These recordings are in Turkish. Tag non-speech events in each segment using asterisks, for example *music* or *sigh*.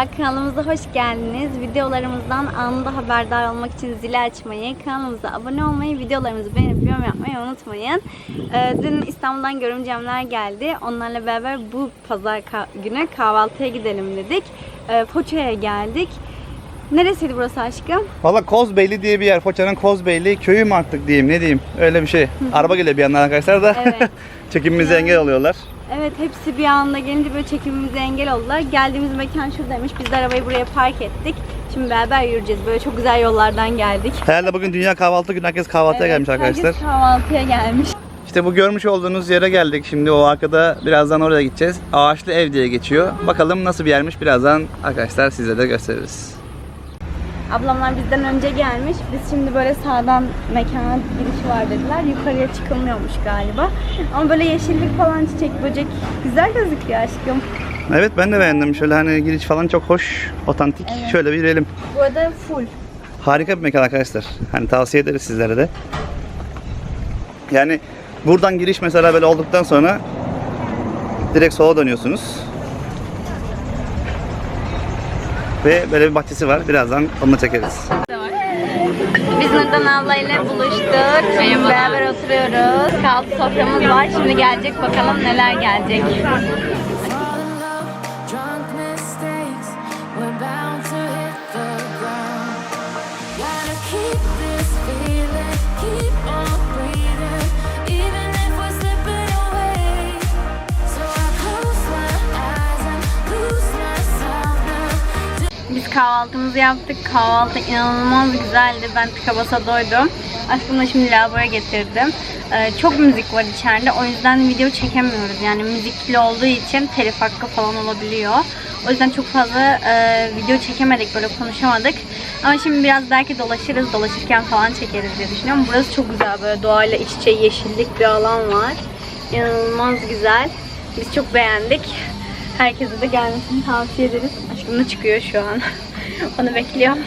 Merhaba, kanalımıza hoş geldiniz. Videolarımızdan anında haberdar olmak için zili açmayı, kanalımıza abone olmayı, videolarımızı beğenip yorum yapmayı unutmayın. Ee, dün İstanbul'dan görümcemler geldi. Onlarla beraber bu pazar günü kahvaltıya gidelim dedik. Ee, Foça'ya geldik. Neresiydi burası aşkım? Valla Kozbeyli diye bir yer. Foça'nın Kozbeyli köyü mü artık diyeyim ne diyeyim. Öyle bir şey. Araba geliyor bir yandan arkadaşlar da. Evet. *laughs* Çekimimize engel oluyorlar. Evet hepsi bir anda gelince böyle çekimimize engel oldular. Geldiğimiz mekan şuradaymış. Biz de arabayı buraya park ettik. Şimdi beraber yürüyeceğiz. Böyle çok güzel yollardan geldik. Herhalde bugün Dünya Kahvaltı Günü. Herkes kahvaltıya Evet, gelmiş arkadaşlar. Herkes kahvaltıya gelmiş. İşte bu görmüş olduğunuz yere geldik. Şimdi o arkada birazdan oraya gideceğiz. Ağaçlı ev diye geçiyor. Bakalım nasıl bir yermiş birazdan arkadaşlar size de gösteririz. Ablamlar bizden önce gelmiş. Biz şimdi böyle sağdan mekana giriş var dediler. Yukarıya çıkılmıyormuş galiba. Ama böyle yeşillik falan çiçek böcek güzel gözüküyor aşkım. Evet ben de beğendim. Şöyle hani giriş falan çok hoş, otantik. Evet. Şöyle bir yürüyelim. Bu arada full. Harika bir mekan arkadaşlar. Hani tavsiye ederiz sizlere de. Yani buradan giriş mesela böyle olduktan sonra direkt sola dönüyorsunuz. Ve böyle bir bahçesi var. Birazdan onu da çekeriz. Biz Nurdan ablayla buluştuk. Şimdi beraber oturuyoruz. Kahvaltı soframız var. Şimdi gelecek bakalım neler gelecek. Biz kahvaltımızı yaptık. Kahvaltı inanılmaz güzeldi. Ben tıka basa doydum. Aslında şimdi lavaboya getirdim. Ee, çok müzik var içeride. O yüzden video çekemiyoruz. Yani müzikli olduğu için telif hakkı falan olabiliyor. O yüzden çok fazla e, video çekemedik. Böyle konuşamadık. Ama şimdi biraz belki dolaşırız. Dolaşırken falan çekeriz diye düşünüyorum. Burası çok güzel. Böyle doğayla iç içe yeşillik bir alan var. İnanılmaz güzel. Biz çok beğendik. Herkese de gelmesini tavsiye ederiz. Da çıkıyor şu an. *laughs* Onu bekliyorum.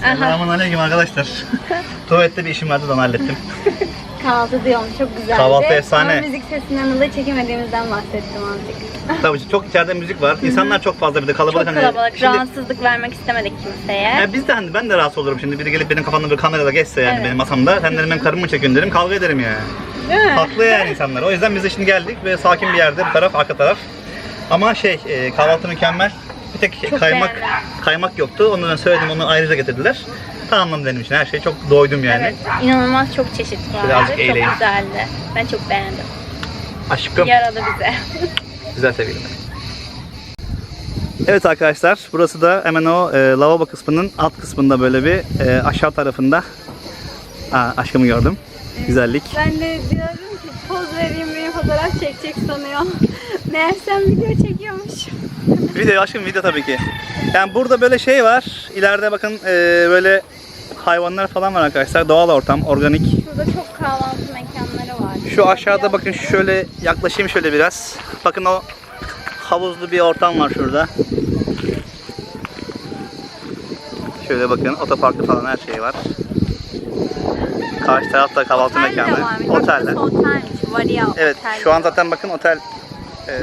Selamun aleyküm arkadaşlar. *laughs* Tuvalette bir işim vardı da onu hallettim. *laughs* kahvaltı diyorum çok güzeldi. Kahvaltı efsane. Ama müzik sesinden dolayı çekemediğimizden bahsettim azıcık. Tabii çok içeride müzik var. İnsanlar çok fazla bir de kalabalık. Çok hani- kalabalık, Şimdi- rahatsızlık vermek istemedik kimseye. Ya biz de hani ben de rahatsız olurum şimdi biri gelip benim kafamda bir kamerada geçse yani Evet. benim masamda sen derim benim karımı çekin derim kavga ederim yani. Değil mi? Haklı yani insanlar. O yüzden biz de şimdi geldik ve sakin bir yerde bu taraf arka taraf. Ama şey e, kahvaltı mükemmel. Bir tek Çok kaymak beğendim. kaymak yoktu. Onu ben söyledim onu ayrıca getirdiler. Tamam benim için her şey çok doydum yani. Evet, inanılmaz çok çeşit vardı. Çok eğleyin. güzeldi. Ben çok beğendim. Aşkım. Yaradı bize. *laughs* Güzel sevgilim. Evet arkadaşlar burası da hemen o e, lavabo kısmının alt kısmında böyle bir e, aşağı tarafında. Aa, aşkımı gördüm. Güzellik. Ben de diyorum ki poz vereyim beni fotoğraf çekecek sanıyorum. Meğersem video çekiyormuş. Video aşkım video tabii ki. Yani burada böyle şey var. İleride bakın e, böyle hayvanlar falan var arkadaşlar. Doğal ortam, organik. Burada çok kahvaltı mekanları var. Şu aşağıda bakın şöyle yaklaşayım şöyle biraz. Bakın o havuzlu bir ortam var şurada. Şöyle bakın otoparkı falan her şey var. Karşı tarafta kahvaltı Otel de mekanı. varmış. Bak Oteller. otelmiş. Varia Evet otel. şu an zaten bakın otel e,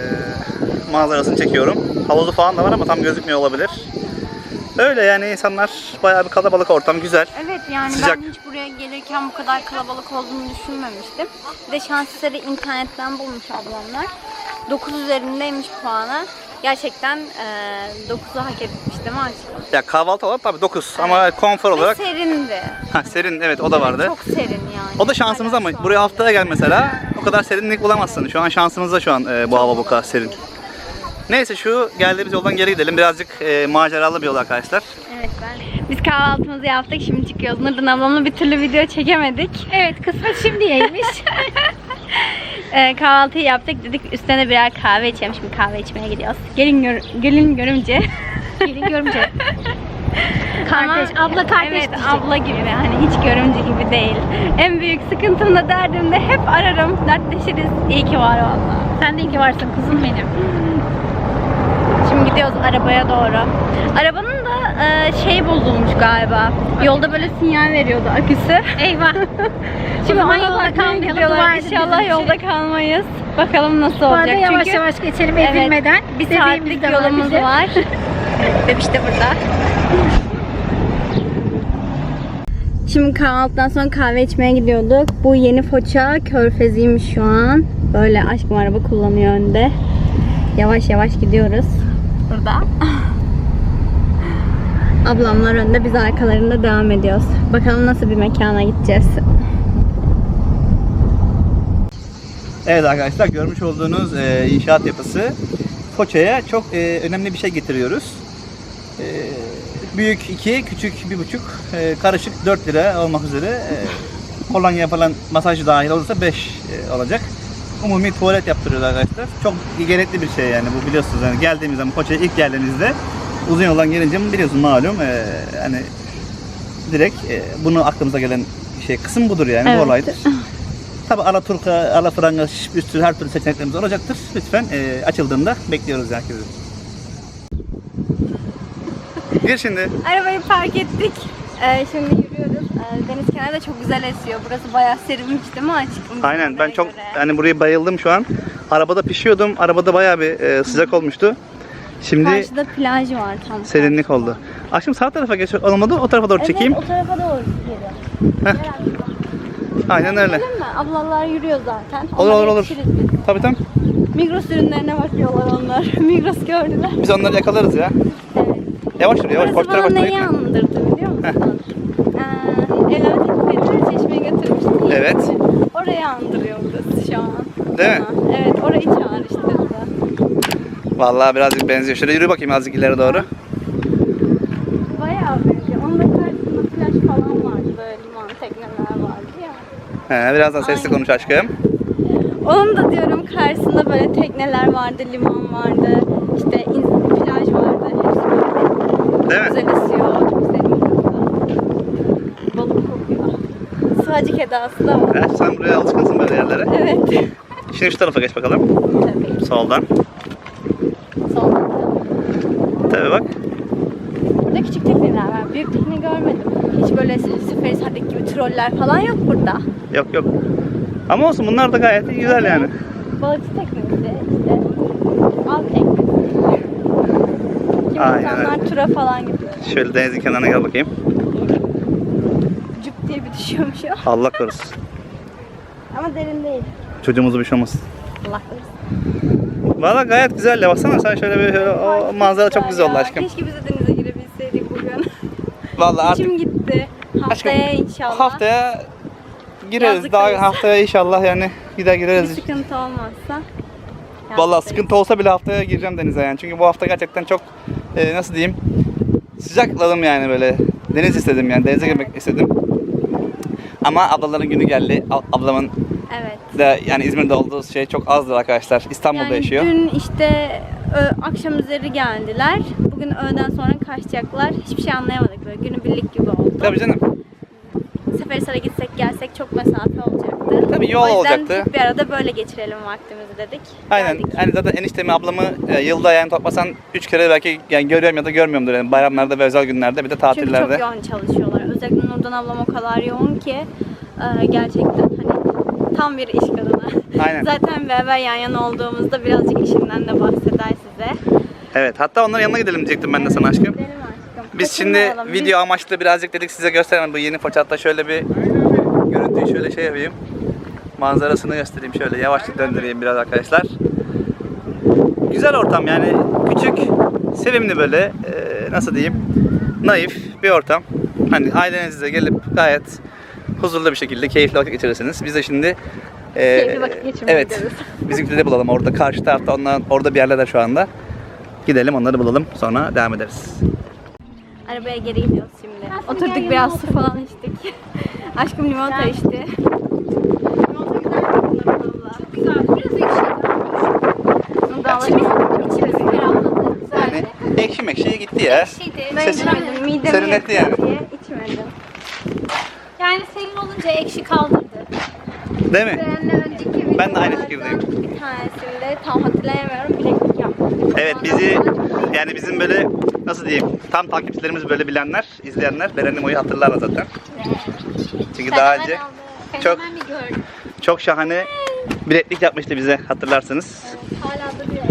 manzarasını çekiyorum. Havuzu falan da var ama tam gözükmüyor olabilir. Öyle yani insanlar bayağı bir kalabalık ortam güzel. Evet yani Sıcak. ben hiç buraya gelirken bu kadar kalabalık olduğunu düşünmemiştim. Bir de şans eseri internetten bulmuş ablamlar. 9 üzerindeymiş puanı. Gerçekten e, 9'u hak etmiş değil mi aşkım? Ya kahvaltı olarak tabii 9 ama konfor Ve olarak serindi. ha, serin evet o da vardı. Çok serin yani. O da şansımız ama buraya haftaya gel mesela o kadar serinlik bulamazsın. Şu an şansımızda şu an e, bu hava bu kadar serin. Neyse şu geldiğimiz yoldan geri gidelim. Birazcık e, maceralı bir yol arkadaşlar. Evet ben. Biz kahvaltımızı yaptık şimdi çıkıyoruz. Nurdan ablamla bir türlü video çekemedik. Evet kısmet şimdiyeymiş. *laughs* ee, kahvaltıyı yaptık dedik üstüne birer kahve içelim. Şimdi kahve içmeye gidiyoruz. Gelin gör gelin görümce. Gelin görümce. *laughs* Kardeş, Ama- abla kardeş Evet diyecek. abla gibi hani hiç görümce gibi değil. En büyük sıkıntımda derdimde hep ararım. Dertleşiriz. İyi ki var valla. Sen de iyi ki varsın kızım benim. Şimdi gidiyoruz arabaya doğru. Arabanın e, şey bozulmuş galiba. Yolda böyle sinyal veriyordu aküsü. Eyvah. *laughs* Şimdi ona yolda kalmayalım, İnşallah yolda kalmayız. Bakalım nasıl Bu olacak. yavaş Çünkü yavaş geçelim Evet, ezilmeden. bir saatlik *laughs* var yolumuz bizim. var. Bebiş de burada. Şimdi kahvaltıdan sonra kahve içmeye gidiyorduk. Bu yeni Foça körfeziymiş şu an. Böyle aşkım araba kullanıyor önde. Yavaş yavaş gidiyoruz. Burada. Ablamlar önde, biz arkalarında devam ediyoruz. Bakalım nasıl bir mekana gideceğiz. Evet arkadaşlar görmüş olduğunuz e, inşaat yapısı Foça'ya çok e, önemli bir şey getiriyoruz. E, büyük 2, küçük 1,5, e, karışık 4 lira olmak üzere e, kolonya yapılan masaj dahil olursa 5 e, olacak. Umumi tuvalet yaptırıyoruz arkadaşlar. Çok gerekli bir şey yani bu biliyorsunuz yani geldiğimiz zaman Foça'ya ilk geldiğimizde uzun yoldan gelince biliyorsun malum e, hani direkt e, bunu aklımıza gelen şey kısım budur yani Evet. bu olaydır. *laughs* Tabi Alaturka, Alafranga bir sürü her türlü seçeneklerimiz olacaktır. Lütfen e, açıldığında bekliyoruz herkesi. Gir şimdi. Arabayı park ettik. Ee, şimdi yürüyoruz. Ee, deniz kenarı da çok güzel esiyor. Burası bayağı serinmiş değil mi aşkım? Aynen ben çok hani buraya bayıldım şu an. Arabada pişiyordum. Arabada bayağı bir e, sıcak olmuştu. Şimdi Karşıda plaj var tam. serinlik oldu. Aşkım sağ tarafa geç olmadı. O tarafa doğru çekeyim. Evet o tarafa doğru geri. Aynen öyle. Gidelim mi? Ablalar yürüyor zaten. Olur, Onlara olur, olur. yetişiriz biz. Tabii tabii. Migros ürünlerine bakıyorlar onlar. *laughs* Migros gördüler. Biz onları yakalarız ya. Evet. Yavaş dur yavaş. Burası Koştura bana koştura neyi gitme. andırdı biliyor musun? Ee, Elamet Petrol Çeşme'ye götürmüştüm. ya. Evet. Orayı andırıyor burası şu an. Değil mi? Bana. Evet orayı çağrıştırdı. Vallahi birazcık benziyor. Şöyle yürü bakayım azıcık ileri doğru. Bayağı benziyor. Onun da karşısında plaj falan vardı. Böyle liman tekneler vardı ya. He, birazdan sesli konuş aşkım. Onun da diyorum karşısında böyle tekneler vardı, liman vardı. işte plaj vardı. Hepsi böyle Değil mi? güzel esiyor. Çok serin burada. Balık kokuyor. Sıvacık edası da var. Ha, sen buraya alışkınsın böyle yerlere. Evet. Şimdi şu tarafa geç bakalım. Tabii. Soldan. Solda. Tabii bak. Burada küçük tekneler var. Büyük tekne görmedim. Hiç böyle Seferihisar'daki gibi troller falan yok burada. Yok yok. Ama olsun bunlar da gayet güzel yani. Balıkçı teknesi işte. Av teknesi. Kimi Aynen insanlar tura falan gidiyor. Şöyle denizin kenarına gel bakayım. Cüp diye bir düşüyormuş o. Allah korusun. *laughs* Ama derin değil. Çocuğumuzu bir şey olmasın. Allah korusun. Valla gayet güzel ya. Baksana sen şöyle bir o manzara çok güzel oldu aşkım. Keşke biz de denize girebilseydik bugün. Valla artık İçim gitti. Haftaya aşkım, inşallah. haftaya gireriz. Yazlıktayız. Daha haftaya inşallah yani gider bir gireriz. sıkıntı olmazsa. Valla yazlıktayız. sıkıntı olsa bile haftaya gireceğim denize yani. Çünkü bu hafta gerçekten çok e, nasıl diyeyim sıcakladım yani böyle. Deniz istedim yani. Denize girmek istedim. Ama ablaların günü geldi. Ab- Ablamın Evet. da yani İzmir'de olduğu şey çok azdır arkadaşlar. İstanbul'da yaşıyor. dün işte akşam üzeri geldiler. Bugün öğleden sonra kaçacaklar. Hiçbir şey anlayamadık böyle. Günübirlik gibi oldu. Tabii canım. Seferisar'a gitsek gelsek çok mesafe olacaktı. Tabii yol o yüzden olacaktı. hep bir arada böyle geçirelim vaktimizi dedik. Aynen. Geldik. Yani zaten eniştemi ablamı e, yılda yani toplasan 3 kere belki yani görüyorum ya da görmüyorumdur yani bayramlarda ve özel günlerde bir de Çünkü tatillerde. çok yoğun çalışıyorlar. Özellikle Nurdan ablam o kadar yoğun ki e, gerçekten hani tam bir iş kadını. Aynen. *laughs* Zaten beraber yan yana olduğumuzda birazcık işinden de bahseder size. Evet. Hatta onların yanına gidelim diyecektim ben de sana aşkım. Gidelim aşkım. Biz şimdi Kaçırmayalım. Biz- video amaçlı birazcık dedik size gösterelim bu yeni Foçat'ta şöyle bir görüntüyü şöyle şey yapayım. Manzarasını göstereyim şöyle yavaşça döndüreyim biraz arkadaşlar. Güzel ortam yani küçük, sevimli böyle eee, nasıl diyeyim naif bir ortam. Hani ailenizle gelip gayet huzurlu bir şekilde keyifli vakit geçirirsiniz. Biz de şimdi eee, Keyifli vakit geçirmeye Evet. gidiyoruz. *laughs* Bizimkileri bulalım orada karşı tarafta onlar orada bir yerler şu anda. Gidelim onları bulalım sonra devam ederiz. Arabaya geri gidiyoruz şimdi. Oturduk biraz su falan içtik. *laughs* Aşkım limonata içti. Limonata güzel Çok güzel. Biraz ekşi. Da alalım. İçimiz ferahladı. Yani ekşi mekşiye gitti ya. Ben Ses-. Midemi serinletti yani. diye olunca ekşi kaldırdı. Değil mi? Seninle önceki Ben de aynı videolardan fikirdeyim. Bir tanesinde tam hatırlayamıyorum bileklik yapmış. Evet bizi yani bizim böyle nasıl diyeyim tam takipçilerimiz böyle bilenler, izleyenler Beren Nemo'yu hatırlarlar zaten. Çünkü daha önce çok Fenomen bir gördüm. çok şahane bileklik yapmıştı bize hatırlarsanız. Hala duruyor.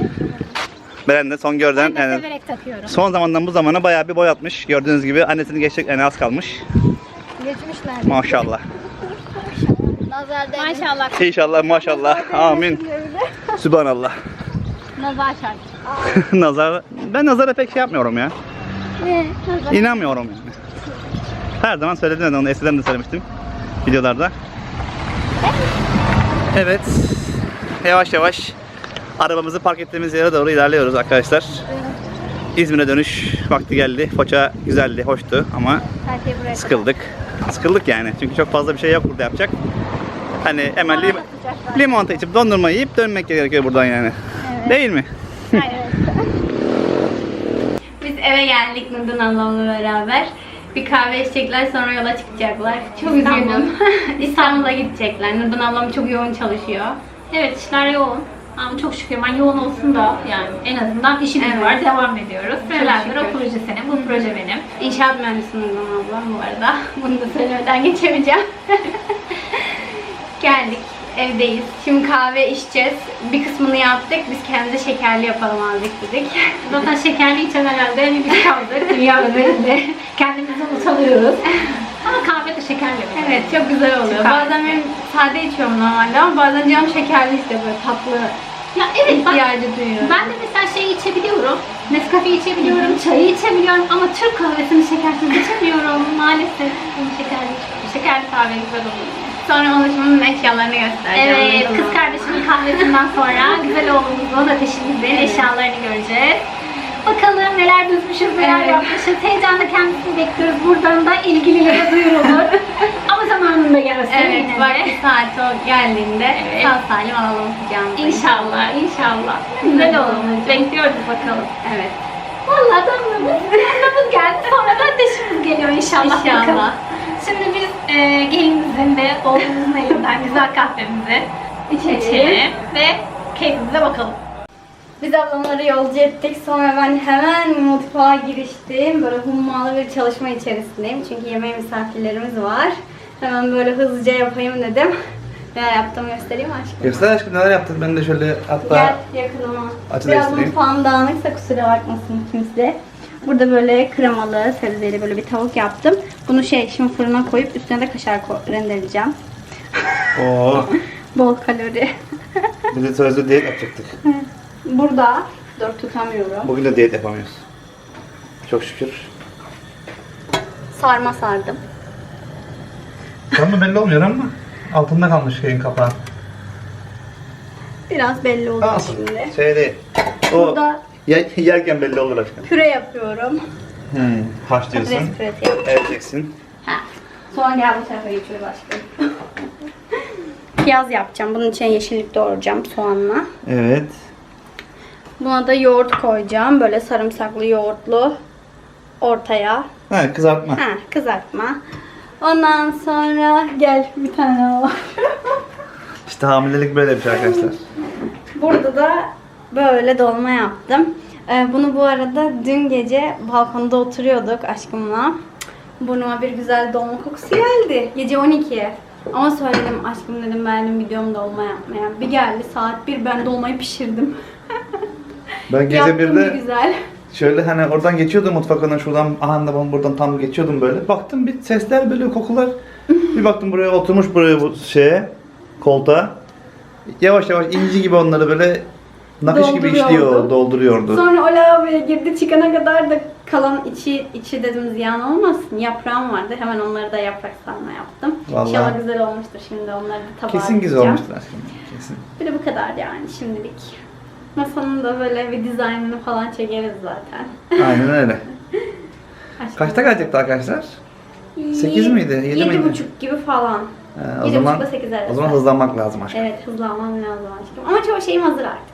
Beren de son görden Ben de yani severek takıyorum. son zamandan bu zamana bayağı bir boy atmış. Gördüğünüz gibi annesini geçecek en az kalmış. Geçmişler. Maşallah. Nazar değdi. Maşallah. İnşallah maşallah. Amin. Sübhanallah. Nazar çarptı. *laughs* Nazar ben nazara pek şey yapmıyorum ya. Ne? Nazar. İnanmıyorum yani. Her zaman söyledim de onu eskiden de söylemiştim videolarda. Evet. Yavaş yavaş arabamızı park ettiğimiz yere doğru ilerliyoruz arkadaşlar. İzmir'e dönüş vakti geldi. Foça güzeldi, hoştu ama şey sıkıldık. Sıkıldık yani. Çünkü çok fazla bir şey yok burada yapacak. Hani hemen lim- limonata içip dondurma yiyip dönmek gerekiyor buradan yani. Değil mi? Hayır. *laughs* Biz eve geldik Nurdan ablamla beraber. Bir kahve içecekler sonra yola çıkacaklar. Çok İstanbul. üzgünüm. *laughs* İstanbul'a gidecekler. Nurdan ablam çok yoğun çalışıyor. Evet işler yoğun. Ama çok şükür ben yoğun olsun da yani en azından işimiz Evet. var devam ediyoruz. Senelerdir o proje senin, bu proje benim. İnşaat mühendisi Nurdan ablam bu arada. *laughs* Bunu da söylemeden geçemeyeceğim. Geldik. Evdeyiz. Şimdi kahve içeceğiz. Bir kısmını yaptık. Biz kendimize şekerli yapalım azıcık dedik. *laughs* Zaten şekerli içen herhalde en biz kaldık *laughs* dünya üzerinde. Kendimizi utanıyoruz. Ama kahve de şekerli. Evet çok güzel oluyor. Süper. Bazen ben sade içiyorum normalde ama bazen canım şekerli istiyor böyle tatlı Ya evet bak ihtiyacı duyuyor. ben de mesela şey içebiliyorum. Nescafe içebiliyorum, çayı içebiliyorum ama Türk kahvesini şekersiz içemiyorum maalesef. Bunu şekerli içiyorum. Şekerli kahve güzel oluyor. Sonra oluşumun eşyalarını göstereceğim. Evet, kız kardeşimin kahvesinden sonra *laughs* güzel oğlumuzun ateşimizin eşyalarını göreceğiz. Bakalım neler düzmüşüz, neler Evet. yapmışız. Heyecanla kendisini bekliyoruz. Buradan da ilgililere duyurulur. *laughs* Ama zamanında gelsin Evet, yine de. vakti saati o geldiğinde Evet. sağ salim alalım kucağımıza. İnşallah, inşallah. Güzel olur. Bekliyoruz bakalım. Evet. Vallahi damlamız, damlamız geldi. Sonra da ateşimiz geliyor inşallah. İnşallah. bakalım. Şimdi biz e, gelinimizin ve oğlumuzun elinden güzel kahvemizi içelim ve keyfimize bakalım. Biz ablamları yolcu ettik. Sonra ben hemen mutfağa giriştim. Böyle hummalı bir çalışma içerisindeyim. Çünkü yemeğe misafirlerimiz var. Hemen böyle hızlıca yapayım dedim. *laughs* Neler yaptım göstereyim mi aşkım. Göster aşkım neler yaptık ben de şöyle hatta Gel yakınıma. Biraz değiştireyim. mutfağım dağınıksa kusura bakmasın kimse. Burada böyle kremalı, sebzeli böyle bir tavuk yaptım. Bunu şey şimdi fırına koyup üstüne de kaşar rendeleyeceğim. Oo, *laughs* Bol kalori. biz de sözlü diyet yapacaktık. Burada dur tutamıyorum. Bugün de diyet yapamıyoruz. Çok şükür. Sarma sardım. Tam da belli olmuyor ama altında kalmış şeyin kapağı. Biraz belli oldu şimdi. Şey değil. O Burada ye- yerken belli olur aşkım. püre yapıyorum. Hmm, haşlıyorsun. Püresi yapıyorum. Ereceksin. Ha. Sonra gel bu tarafa geçiyoruz aşkım. Piyaz *laughs* yapacağım. Bunun için yeşillik doğrayacağım soğanla. Evet. Buna da yoğurt koyacağım. Böyle sarımsaklı yoğurtlu ortaya. Ha kızartma. Ha, kızartma. Ondan sonra gel bir tane daha var. İşte hamilelik böyle bir şey arkadaşlar. Burada da böyle dolma yaptım. Ee, bunu bu arada dün gece balkonda oturuyorduk aşkımla. Burnuma bir güzel dolma kokusu geldi. Gece 12'ye. Ama söyledim aşkım dedim benim videom dolma yapmaya. Bir geldi saat 1 ben dolmayı pişirdim. Ben gece Yaptım bir birde güzel. şöyle hani oradan geçiyordum mutfaktan şuradan aha da ben buradan tam geçiyordum böyle. Baktım bir sesler böyle kokular. bir baktım buraya oturmuş buraya bu şeye koltuğa. Yavaş yavaş inci gibi onları böyle nakış gibi işliyor, dolduruyordu. Sonra o lavaboya girdi çıkana kadar da kalan içi içi dedim ziyan olmasın. Yaprağım vardı. Hemen onları da yaprak sarma yaptım. Vallahi. İnşallah güzel olmuştur şimdi onları da tabağa Kesin güzel dikeceğim. olmuştur aşkım. Kesin. Bir de bu kadar yani şimdilik. Masanın da böyle bir dizaynını falan çekeriz zaten. Aynen öyle. *laughs* Kaçta gelecekti arkadaşlar? Sekiz miydi? Yedi Yedi miydi? buçuk gibi falan. Ee, o zaman buçukla sekiz arası. o zaman hızlanmak lazım aşkım. Evet hızlanmam lazım aşkım. Ama çoğu şeyim hazır artık.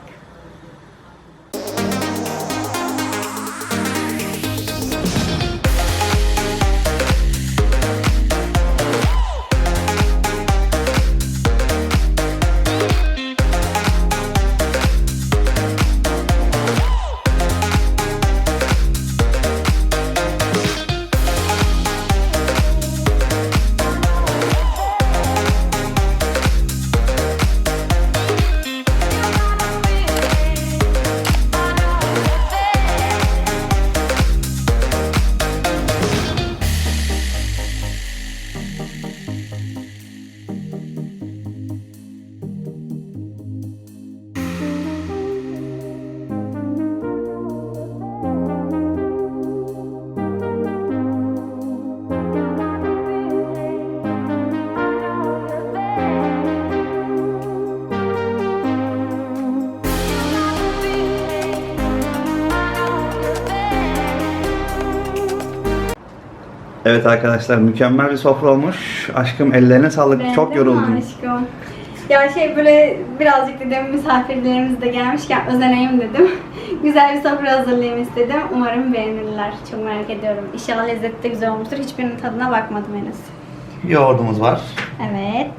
Evet arkadaşlar mükemmel bir sofra olmuş. Aşkım ellerine sağlık. Çok Beğendin mi yoruldum. aşkım? Ya şey böyle birazcık dedim misafirlerimiz de gelmişken özeneyim dedim. *laughs* Güzel bir sofra hazırlayayım istedim. Umarım beğenirler. Çok merak ediyorum. İnşallah lezzeti de güzel olmuştur. Hiçbirinin tadına bakmadım henüz. Yoğurdumuz var. Evet.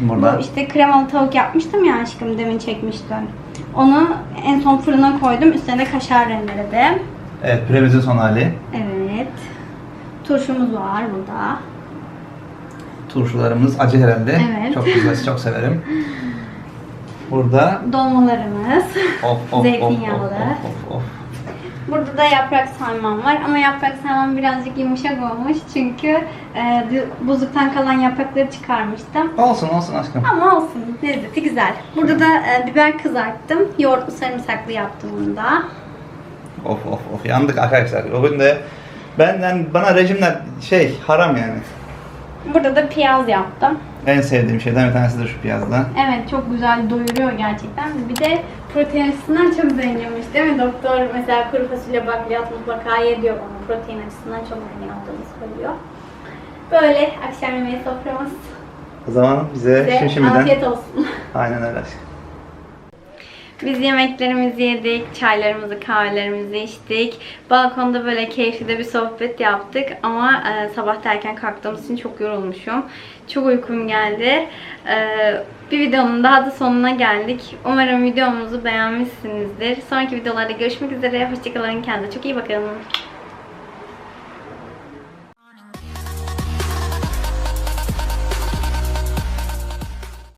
Burada. Bu işte kremalı tavuk yapmıştım ya aşkım demin çekmiştin. Onu en son fırına koydum. Üstüne de kaşar rendeledim. Evet püremizin son hali. Evet. Turşumuz var burada. Turşularımız acı herhalde. Evet. Çok güzel, çok severim. Burada Dolmalarımız. of of Zeytinyağlı. of of of of. Burada da yaprak sarmam var ama yaprak sarmam birazcık yumuşak olmuş çünkü e, buzluktan kalan yaprakları çıkarmıştım. Olsun olsun aşkım. Ama olsun lezzeti güzel. Burada da e, biber kızarttım. Yoğurtlu sarımsaklı yaptım bunu da. Of of of yandık arkadaşlar. Bugün de benden bana rejimler şey haram yani. Burada da piyaz yaptım. En sevdiğim şeyden bir tanesi de şu piyazda. Evet çok güzel doyuruyor gerçekten. Bir de protein açısından çok zenginmiş değil mi? Doktor mesela kuru fasulye bakliyat mutlaka ye diyor bana. Protein açısından çok zengin olduğunu söylüyor. Böyle akşam yemeği soframız. O zaman bize şimdi şimdiden afiyet olsun. aynen öyle aşkım. Biz yemeklerimizi yedik, çaylarımızı, kahvelerimizi içtik. Balkonda böyle keyifli de bir sohbet yaptık ama e, sabah erken kalktığımız için çok yorulmuşum. Çok uykum geldi. E, bir videonun daha da sonuna geldik. Umarım videomuzu beğenmişsinizdir. Sonraki videolarda görüşmek üzere. Hoşçakalın. Kendinize çok iyi bakın.